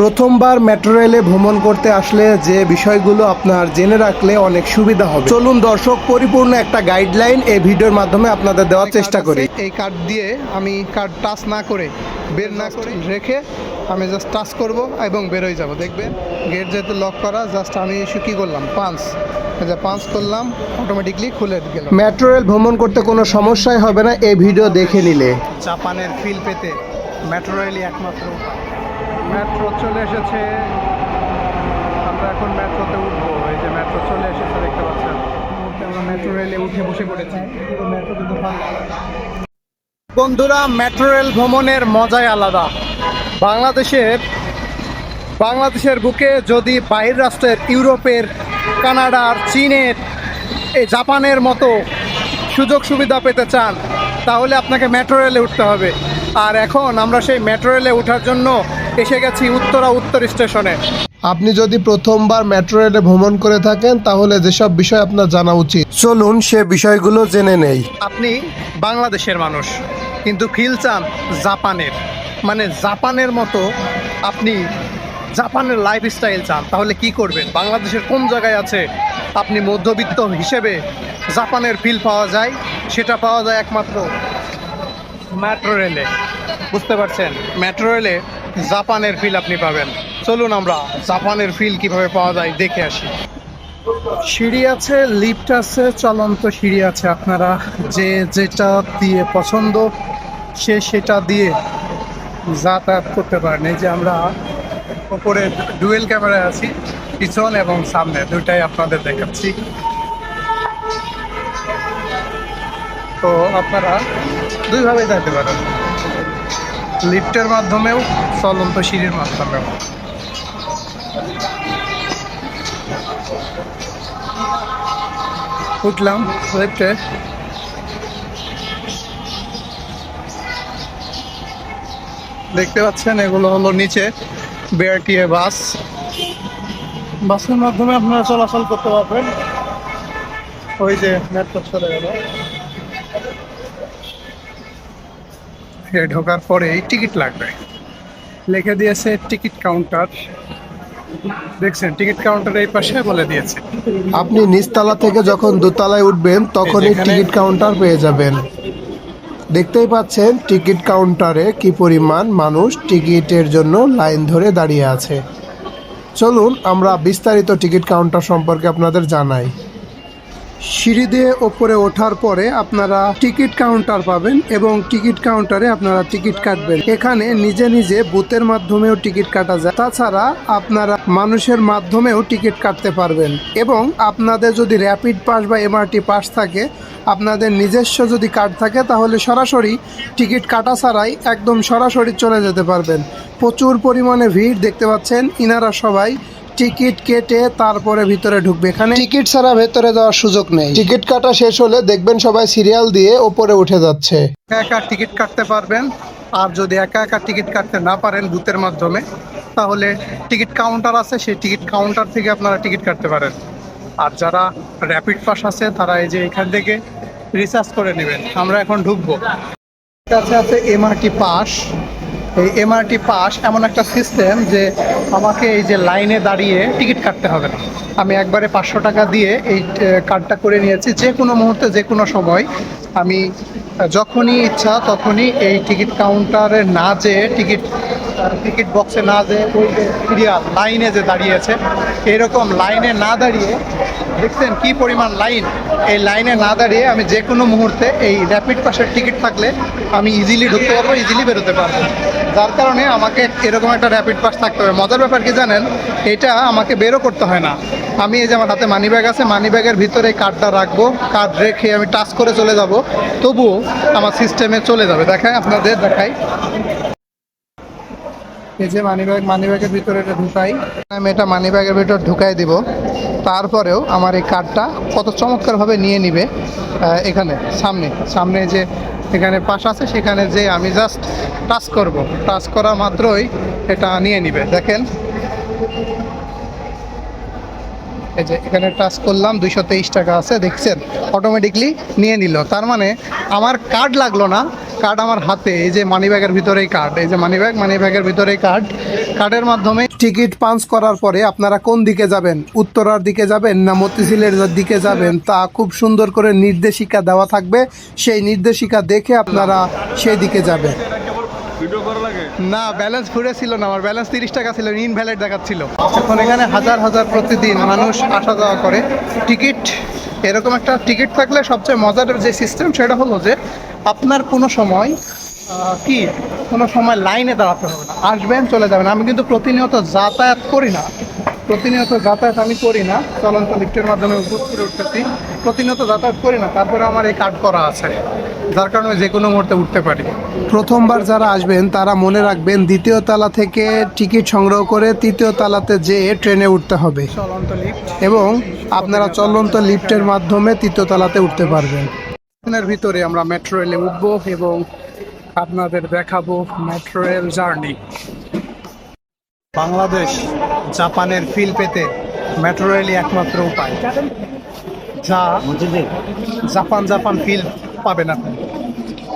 প্রথমবার মেট্রো রেলে ভ্রমণ করতে আসলে যে বিষয়গুলো আপনার জেনে রাখলে অনেক সুবিধা হবে। চলুন দর্শক পরিপূর্ণ একটা গাইডলাইন এই ভিডিওর মাধ্যমে আপনাদের দেওয়ার চেষ্টা করি। এই কার্ড দিয়ে আমি কার্ড টাচ না করে বের না করে রেখে আমি জাস্ট টাচ করব এবং বেরোয় যাব। দেখবেন গেট যেহেতু লক করা জাস্ট আমি এসে কী করলাম? পাঁচ যে পাঁচ করলাম অটোমেটিকলি খুলে গেল। মেট্রো রেল ভ্রমণ করতে কোনো সমস্যাই হবে না এই ভিডিও দেখে নিলে। জাপানের ফিল পেতে। মেট্রো রেলই একমাত্র। মেট্রো চলে এসেছে। আমরা এখন মেট্রোতে উঠবো। এই যে মেট্রো চলে এসেছে, দেখতে পাচ্ছেন। আমরা মেট্রো রেলে উঠে বসে পড়েছি। মেট্রো কিন্তু বন্ধুরা মেট্রো রেল ভ্রমণের মজাই আলাদা। বাংলাদেশের বাংলাদেশের বুকে যদি বাইরের রাষ্ট্রের, ইউরোপের, কানাডার, চীনের জাপানের মতো সুযোগ সুবিধা পেতে চান তাহলে আপনাকে মেট্রো রেলে উঠতে হবে। আর এখন আমরা সেই মেট্রো রেলে ওঠার জন্য এসে গেছি উত্তরা উত্তর স্টেশনে। আপনি যদি প্রথমবার মেট্রো রেলে ভ্রমণ করে থাকেন তাহলে যেসব বিষয় আপনার জানা উচিত। চলুন সে বিষয়গুলো জেনে নেই। আপনি বাংলাদেশের মানুষ কিন্তু ফিল চান জাপানের। মানে জাপানের মতো আপনি জাপানের লাইফস্টাইল চান, তাহলে কি করবেন? বাংলাদেশের কোন জায়গায় আছে আপনি মধ্যবিত্ত হিসেবে জাপানের ফিল পাওয়া যায়? সেটা পাওয়া যায় একমাত্র মেট্রো রেলে বুঝতে পারছেন? মেট্রো রেলে জাপানের ফিল আপনি পাবেন। চলুন আমরা জাপানের ফিল কীভাবে পাওয়া যায় দেখে আসি। সিঁড়ি আছে লিফট আছে, চলন্ত সিঁড়ি আছে আপনারা। যে যেটা দিয়ে পছন্দ, সে সেটা দিয়ে যাতায়াত করতে পারেন। এই যে আমরা ওপরে ডুয়েল ক্যামেরায় আছি, পিছন এবং সামনে, দুইটাই আপনাদের দেখাচ্ছি। তো আপনারা দুইভাবে যেতে পারেন। লিফটের মাধ্যমেও, চলন্ত সিঁড়ির মাধ্যমেও। উঠলাম লিফটে। দেখতে পাচ্ছেন, এগুলো হলো নিচে। BRTA bus. বাসের মাধ্যমে আপনারা চলাচল করতে পারবেন। ওই যে মেট্রো চলে গেল। ঢোকার পরেই টিকিট লাগবে। লিখে দিয়েছে টিকিট কাউন্টার। দেখছেন টিকিট কাউন্টার এই পাশে বলে দিয়েছে। আপনি নিচতলা থেকে যখন দোতলায় উঠবেন তখনই টিকিট কাউন্টার পেয়ে যাবেন। দেখতেই পাচ্ছেন টিকিট কাউন্টারে কি পরিমাণ মানুষ টিকিটের জন্য লাইন ধরে দাঁড়িয়ে আছে। চলুন আমরা বিস্তারিত টিকিট কাউন্টার সম্পর্কে আপনাদের জানাই। সিঁড়ি দিয়ে ওপরে ওঠার পরে আপনারা টিকিট কাউন্টার পাবেন এবং টিকিট কাউন্টারে আপনারা টিকিট কাটবেন। এখানে নিজে নিজে বুথের মাধ্যমেও টিকিট কাটা যায়। তাছাড়া আপনারা মানুষের মাধ্যমেও টিকিট কাটতে পারবেন এবং আপনাদের যদি র্যাপিড পাস বা এমআরটি পাস থাকে, আপনাদের নিজস্ব যদি কার্ড থাকে, তাহলে সরাসরি টিকিট কাটা ছাড়াই একদম সরাসরি চলে যেতে পারবেন। প্রচুর পরিমাণে ভিড় দেখতে পাচ্ছেন। ইনারা সবাই টিকিট কেটে তারপরে ভিতরে ঢুকবে। এখানে টিকিট ছাড়া ভেতরে যাওয়ার সুযোগ নেই। টিকিট কাটা শেষ হলে দেখবেন সবাই সিরিয়াল দিয়ে ওপরে উঠে যাচ্ছে। একা একা টিকিট কাটতে পারবেন। আর যদি একা একা টিকিট কাটতে না পারেন বুথের মাধ্যমে, তাহলে টিকিট কাউন্টার আছে, সেই টিকিট কাউন্টার থেকে আপনারা টিকিট কাটতে পারেন। আর যারা র্যাপিড পাস আছে, তারা এই যে এখান থেকে রিচার্জ করে নেবেন। আমরা এখন ঢুকবো। কাছে আছে এমআরটি পাস এই এমআরটি পাস এমন একটা সিস্টেম যে আমাকে এই যে লাইনে দাঁড়িয়ে টিকিট কাটতে হবে না। আমি একবারে পাঁচশো টাকা দিয়ে এই কার্ডটা করে নিয়েছি। যে কোনো মুহূর্তে, যে কোনো সময় আমি যখনই ইচ্ছা তখনই এই টিকিট কাউন্টারে না যেয়ে টিকিট টিকিট বক্সে না যেয়ে ওই যে লাইনে যে দাঁড়িয়েছে, এরকম লাইনে না দাঁড়িয়ে দেখছেন কি পরিমাণ লাইন এই লাইনে না দাঁড়িয়ে আমি যে কোনো মুহূর্তে এই র্যাপিড পাসের টিকিট থাকলে আমি ইজিলি ঢুকতে পারব ইজিলি বেরোতে পারব। যার কারণে আমাকে এরকম একটা র্যাপিড পাস থাকতে হবে। মজার ব্যাপার কি জানেন? এটা আমাকে বেরো করতে হয় না। আমি এই যে আমার হাতে মানি ব্যাগ আছে মানি ব্যাগের ভিতরে কার্ডটা রাখব কার্ড রেখে আমি টাচ করে চলে যাব। তবুও আমার সিস্টেমে চলে যাবে। দেখায় আপনাদের, দেখাই। এই যে মানি ব্যাগ মানি ব্যাগের ভিতরে এটা ঢুকাই। আমি এটা মানি ব্যাগের ভিতর ঢুকাই দিব। তারপরেও আমার এই কার্ডটা কত চমৎকারভাবে নিয়ে নিবে এখানে, সামনে। সামনে যে এখানে পাশ আছে, সেখানে যে আমি জাস্ট টাচ করব। টাচ করা মাত্রই এটা নিয়ে নিবে। দেখেন। এই যে এখানে টাচ করলাম, দুইশো তেইশ টাকা আছে, দেখছেন? অটোমেটিকলি নিয়ে নিল। তার মানে আমার কার্ড লাগল না। কার্ড আমার হাতে, এই যে মানি ব্যাগের ভিতরেই কার্ড এই যে মানি ব্যাগ মানি ব্যাগের ভিতরেই কার্ড কার্ডের মাধ্যমে টিকিট পাঞ্চ করার পরে আপনারা কোন দিকে যাবেন? উত্তরার দিকে যাবেন না মতিঝিলের দিকে যাবেন? তা খুব সুন্দর করে নির্দেশিকা দেওয়া থাকবে। সেই নির্দেশিকা দেখে আপনারা সেই দিকে যাবেন না ব্যালেন্স ফুরে ছিল না, আমার ব্যালেন্স তিরিশ টাকা ছিল ইনভ্যালিড দেখাচ্ছিল। এখন এখানে হাজার হাজার প্রতিদিন মানুষ আসা যাওয়া করে। টিকিট এরকম একটা টিকিট থাকলে সবচেয়ে মজার যে সিস্টেম সেটা হলো যে আপনার কোনো সময় কি, কোনো সময় লাইনে দাঁড়াতে হবে না। আসবেন, চলে যাবেন। আমি কিন্তু প্রতিনিয়ত যাতায়াত করি না। প্রতিনিয়ত যাতায়াত আমি করি না। চলন্ত লিফ্টের মাধ্যমে করে উঠতেছি প্রতিনিয়ত যাতায়াত করি না। তারপরে আমার এই কার্ড করা আছে। যার কারণে যে কোনো মুহূর্তে উঠতে পারি। প্রথমবার যারা আসবেন তারা মনে রাখবেন দ্বিতীয় তলা থেকে টিকিট সংগ্রহ করে তৃতীয় তলাতে যেয়ে ট্রেনে উঠতে হবে। চলন্ত লিফট এবং আপনারা চলন্ত লিফটের মাধ্যমে তৃতীয় তলাতে উঠতে পারবেন। এর ভিতরে আমরা মেট্রো রেলে উঠবো এবং আপনাদের দেখাবো মেট্রো রেল জার্নি বাংলাদেশ জাপানের ফিল পেতে মেট্রো রেলই একমাত্র উপায়। যা জাপান জাপান ফিল পাবেন আপনি।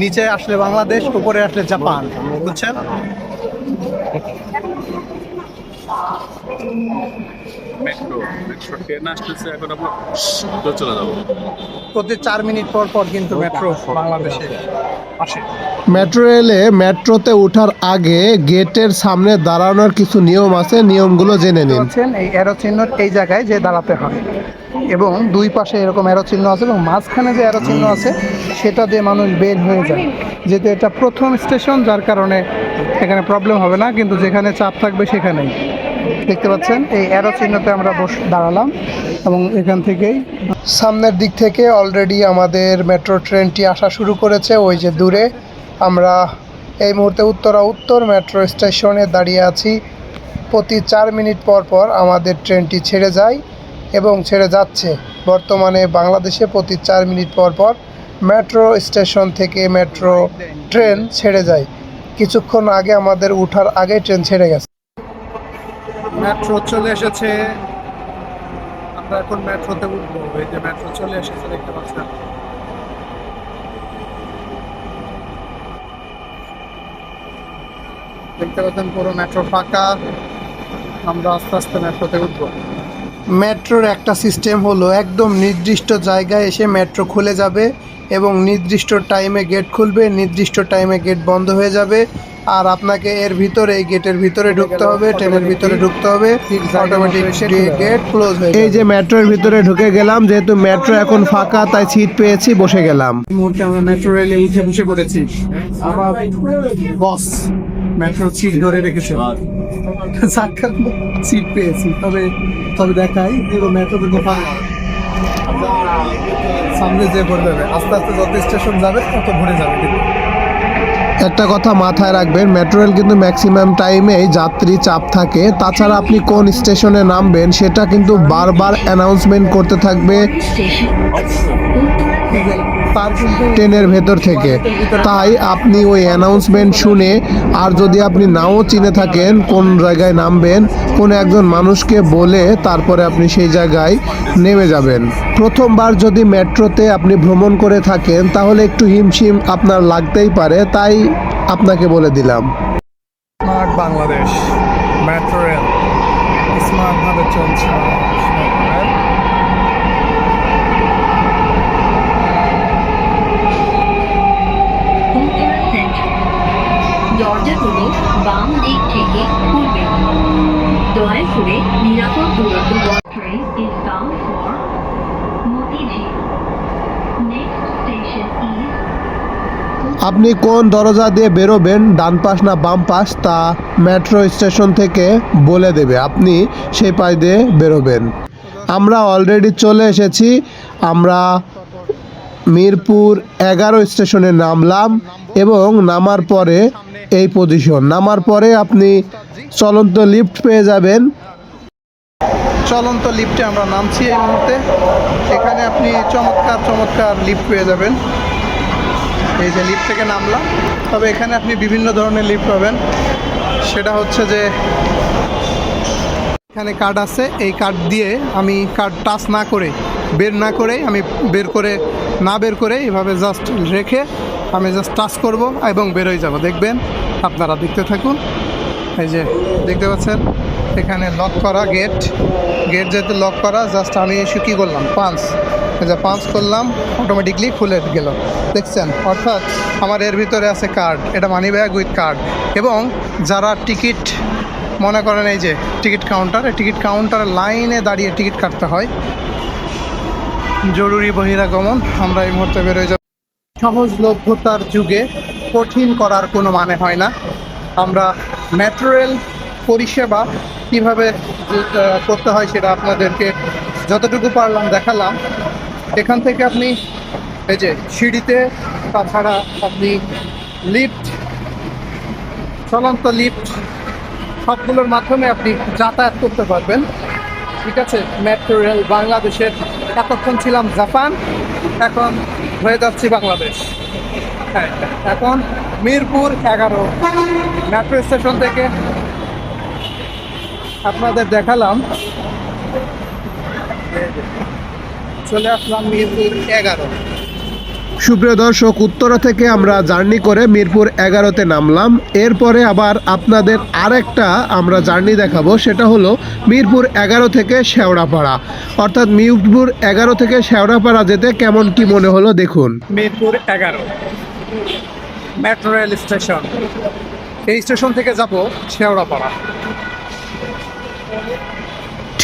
নিচে আসলে বাংলাদেশ উপরে আসলে জাপান বুঝছেন? মেট্রো মেট্রো ট্রেন আসতেছে এখন আমরা তো চলে যাব। প্রতি চার মিনিট পর পর কিন্তু মেট্রো বাংলাদেশে আসে। মেট্রো রেলে মেট্রোতে ওঠার আগে গেটের সামনে দাঁড়ানোর কিছু নিয়ম আছে নিয়মগুলো জেনে নিন। হচ্ছেন এই অ্যারো চিহ্ন এই জায়গায় যে দাঁড়াতে হয়। এবং দুই পাশে এরকম অ্যারো চিহ্ন আছে এবং মাঝখানে যে অ্যারো চিহ্ন আছে, সেটা দিয়ে মানুষ বের হয়ে যায়। যেহেতু এটা প্রথম স্টেশন যার কারণে এখানে প্রবলেম হবে না, কিন্তু যেখানে চাপ থাকবে সেখানেই। দেখতে পাচ্ছেন, এই অ্যারো চিহ্নতে আমরা বস, দাঁড়ালাম এবং এখান থেকেই সামনের দিক থেকে অলরেডি আমাদের মেট্রো ট্রেনটি আসা শুরু করেছে। ওই যে দূরে আমরা এই মুহূর্তে উত্তরা উত্তর মেট্রো স্টেশনে দাঁড়িয়ে আছি। প্রতি চার মিনিট পর পর আমাদের ট্রেনটি ছেড়ে যায়। এবং ছেড়ে যাচ্ছে। বর্তমানে বাংলাদেশে প্রতি চার মিনিট পর পর মেট্রো স্টেশন থেকে মেট্রো ট্রেন ছেড়ে যায়। কিছুক্ষণ আগে আমাদের উঠার আগে ট্রেন ছেড়ে গেছে। মেট্রো চলে এসেছে। আমরা এখন মেট্রোতে উঠবো। এই যে মেট্রো চলে এসেছে, দেখতে পাচ্ছেন। দেখতে পাচ্ছেন পুরো মেট্রো ফাঁকা। আমরা আস্তে আস্তে মেট্রোতে উঠবো। মেট্রোর একটা সিস্টেম হলো একদম নির্দিষ্ট জায়গায় এসে মেট্রো খুলে যাবে এবং নির্দিষ্ট টাইমে গেট খুলবে নির্দিষ্ট টাইমে গেট বন্ধ হয়ে যাবে আর আপনাকে এর ভিতরে এই গেটের ভিতরে ঢুকতে হবে ট্রেনের ভিতরে ঢুকতে হবে অটোমেটিক গেট ক্লোজ হয়ে এই যে মেট্রোর ভিতরে ঢুকে গেলাম যেহেতু মেট্রো এখন ফাঁকা তাই সিট পেয়েছি বসে গেলাম। এই মুহূর্তে আমরা মেট্রো রেলে উঠে বসে পড়েছি। আমার বস মেট্রো সিট ধরে রেখেছে। সাক্ষাৎ সিট পেয়েছি। তবে তবে দেখাই পুরো মেট্রো কিন্তু সামনে যে ভরে যাবে আস্তে আস্তে যত স্টেশন যাবে তত ভরে যাবে একটা কথা মাথায় রাখবেন মেট্রো রেল কিন্তু ম্যাক্সিমাম টাইমেই যাত্রী চাপ থাকে। তাছাড়া আপনি কোন স্টেশনে নামবেন সেটা কিন্তু বারবার অ্যানাউন্সমেন্ট করতে থাকবে। ট্রেনের ভেতর থেকে। তাই আপনি ওই অ্যানাউন্সমেন্ট শুনে, আর যদি আপনি নাও চিনে থাকেন, কোন জায়গায় নামবেন, কোনো একজন মানুষকে বলে তারপরে আপনি সেই জায়গায় নেমে যাবেন। প্রথমবার যদি মেট্রোতে আপনি ভ্রমণ করে থাকেন, তাহলে একটু হিমশিম আপনার লাগতেই পারে, তাই আপনাকে বলে দিলাম। বাংলাদেশ। করে নিরাপদ দূরত্ব আপনি কোন দরজা দিয়ে বেরোবেন, ডান পাশ না বাম পাশ, তা মেট্রো স্টেশন থেকে বলে দেবে। আপনি সেই পাশ দিয়ে বেরোবেন। আমরা অলরেডি চলে এসেছি। আমরা মিরপুর এগারো স্টেশনে নামলাম এবং নামার পরে এই পজিশন নামার পরে আপনি চলন্ত লিফট পেয়ে যাবেন। চলন্ত লিফটে আমরা নামছি এই মুহূর্তে। এখানে আপনি চমৎকার চমৎকার লিফট পেয়ে যাবেন। এই যে লিফট থেকে নামলাম। তবে এখানে আপনি বিভিন্ন ধরনের লিফট পাবেন। সেটা হচ্ছে যে, এখানে কার্ড আছে। এই কার্ড দিয়ে আমি কার্ড টাচ না করে, বের না করে, আমি বের করে, না বের করে এভাবে জাস্ট রেখে আমি জাস্ট টাচ করব এবং বেরোয় যাব। দেখবেন, আপনারা দেখতে থাকুন। এই যে, দেখতে পাচ্ছেন? এখানে লক করা গেট গেট যেহেতু লক করা জাস্ট আমি এসে কী করলাম? এই যে পাঁচ করলাম অটোমেটিকলি খুলে গেল। দেখছেন? অর্থাৎ আমার এর ভিতরে আছে কার্ড এটা মানি ব্যাগ উইথ কার্ড এবং যারা টিকিট মনে করেন এই যে টিকিট কাউন্টার টিকিট কাউন্টার লাইনে দাঁড়িয়ে টিকিট কাটতে হয়। জরুরি বহিরাগমন। আমরা এই মুহূর্তে বেরোয় যাব। সহজলভ্যতার যুগে কঠিন করার কোনো মানে হয় না। আমরা মেট্রো রেল পরিষেবা কীভাবে করতে হয় সেটা আপনাদেরকে যতটুকু পারলাম দেখালাম। এখান থেকে আপনি এই যে সিঁড়িতে তাছাড়া আপনি লিফট, চলন্ত লিফট, সবগুলোর মাধ্যমে আপনি যাতায়াত করতে পারবেন। ঠিক আছে? মেট্রো রেল বাংলাদেশের, এতক্ষণ ছিলাম জাপান, এখন হয়ে যাচ্ছি বাংলাদেশ। হ্যাঁ এখন মিরপুর এগারো, মেট্রো স্টেশন থেকে আপনাদের দেখালাম। চলে আসলাম মিরপুর এগারো। সুপ্রিয় দর্শক উত্তরা থেকে আমরা জার্নি করে মিরপুর এগারোতে নামলাম। এরপরে আবার আপনাদের আরেকটা আমরা জার্নি দেখাবো সেটা হলো মিরপুর এগারো থেকে শেওড়াপাড়া। অর্থাৎ মিরপুর এগারো থেকে শেওড়াপাড়া যেতে কেমন কি মনে হলো দেখুন। মিরপুর এগারো। Metro rail station. এই স্টেশন থেকে যাব শেওড়াপাড়া।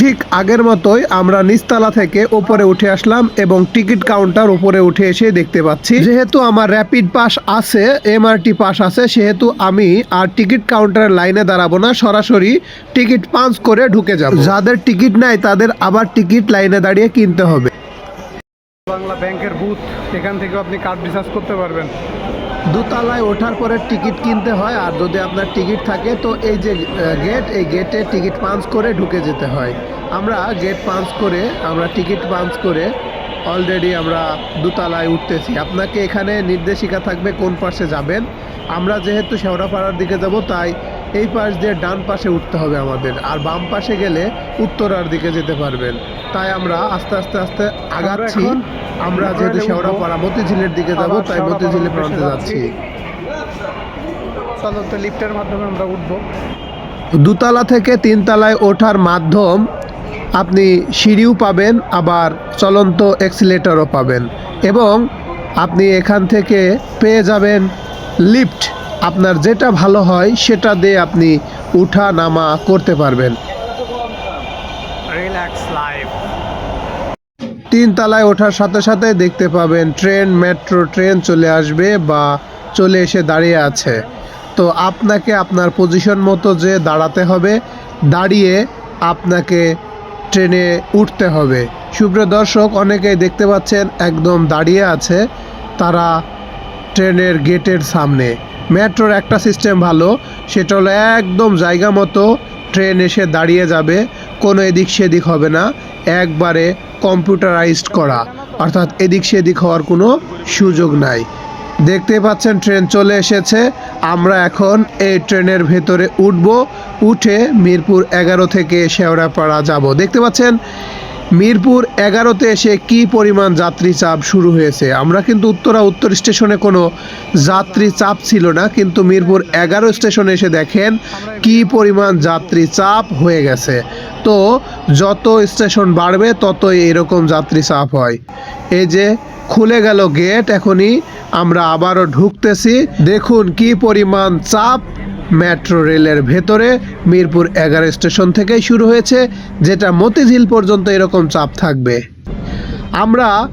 ঠিক আগের মতোই আমরা নিচতলা থেকে ওপরে উঠে আসলাম এবং টিকিট কাউন্টার উপরে উঠে এসে দেখতে পাচ্ছি। যেহেতু আমার র্যাপিড পাস আছে, এমআরটি পাস আছে, সেহেতু আমি আর টিকিট কাউন্টারের লাইনে দাঁড়াবো না, সরাসরি টিকিট পাঞ্চ করে ঢুকে যাব। যাদের টিকিট নাই, তাদের আবার টিকিট লাইনে দাঁড়িয়ে কিনতে হবে। বাংলা ব্যাংকের বুথ এখান থেকে আপনি কার্ড রিচার্জ করতে পারবেন। দোতলায় ওঠার পরে টিকিট কিনতে হয়, আর যদি আপনার টিকিট থাকে, তো এই যে গেট এই গেটে টিকিট পাঞ্চ করে ঢুকে যেতে হয়। আমরা গেট পাঞ্চ করে, আমরা টিকিট পাঞ্চ করে অলরেডি আমরা দোতলায় উঠতেছি। আপনাকে এখানে নির্দেশিকা থাকবে কোন পাশে যাবেন। আমরা যেহেতু শেওড়াপাড়ার দিকে যাব, তাই এই পাশ দিয়ে ডান পাশে উঠতে হবে আমাদের। আর বাম পাশে গেলে উত্তরার দিকে যেতে পারবেন। তাই আমরা আস্তে আস্তে আস্তে আগাচ্ছি। আমরা যেহেতু শেওড়াপাড়া মতিঝিলের দিকে যাব তাই মতিঝিলে প্রান্তে যাচ্ছি। লিফটের মাধ্যমে আমরা উঠবো। দুতলা থেকে তিনতলায় ওঠার মাধ্যম আপনি সিঁড়িও পাবেন আবার চলন্ত এক্সিলেটরও পাবেন। এবং আপনি এখান থেকে পেয়ে যাবেন লিফট। আপনার যেটা ভালো হয় সেটা দিয়ে আপনি উঠা নামা করতে পারবেন। তিন তলায় ওঠার সাথে সাথে দেখতে পাবেন ট্রেন মেট্রো ট্রেন চলে আসবে বা চলে এসে দাঁড়িয়ে আছে। তো আপনাকে আপনার পজিশন মতো যে দাঁড়াতে হবে দাঁড়িয়ে আপনাকে ট্রেনে উঠতে হবে। সুপ্রিয় দর্শক অনেকেই দেখতে পাচ্ছেন একদম দাঁড়িয়ে আছে তারা ট্রেনের গেটের সামনে। মেট্রোর একটা সিস্টেম ভালো, সেটা হলো একদম জায়গা মতো ট্রেন এসে দাঁড়িয়ে যাবে, কোনো এদিক সেদিক হবে না, একবারে কম্পিউটারাইজড করা, অর্থাৎ এদিক সেদিক হওয়ার কোনো সুযোগ নাই। দেখতে পাচ্ছেন ট্রেন চলে এসেছে, আমরা এখন এই ট্রেনের ভেতরে উঠব, উঠে মিরপুর এগারো থেকে শেওড়াপাড়া যাব। দেখতে পাচ্ছেন মিরপুর এগারোতে এসে কি পরিমাণ যাত্রী চাপ শুরু হয়েছে? আমরা কিন্তু উত্তরা উত্তর স্টেশনে কোনো যাত্রী চাপ ছিল না, কিন্তু মিরপুর এগারো স্টেশনে এসে দেখেন কি পরিমাণ যাত্রী চাপ হয়ে গেছে। তো যত স্টেশন বাড়বে, ততই এরকম যাত্রী চাপ হয়। এই যে খুলে গেল গেট এখনই আমরা আবারও ঢুকতেছি। দেখুন কি পরিমাণ চাপ মেট্রো রেলের ভেতরে মিরপুর এগারো স্টেশন থেকেই শুরু হয়েছে, যেটা মতিঝিল পর্যন্ত এরকম চাপ থাকবে। আমরা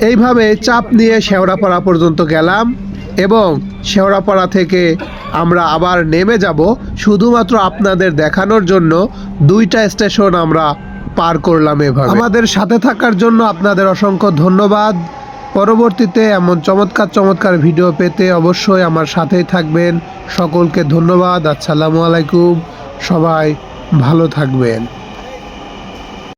এইভাবে চাপ নিয়ে শেওড়াপাড়া পর্যন্ত গেলাম এবং শেওড়াপাড়া থেকে আমরা আবার নেমে যাব শুধুমাত্র আপনাদের দেখানোর জন্য। দুইটা স্টেশন আমরা পার করলাম এভাবে। আমাদের সাথে থাকার জন্য আপনাদের অসংখ্য ধন্যবাদ। পরবর্তীতে এমন চমৎকার চমৎকার ভিডিও পেতে অবশ্যই আমার সাথেই থাকবেন। সকলকে ধন্যবাদ। আসসালামু আলাইকুম। সবাই ভালো থাকবেন।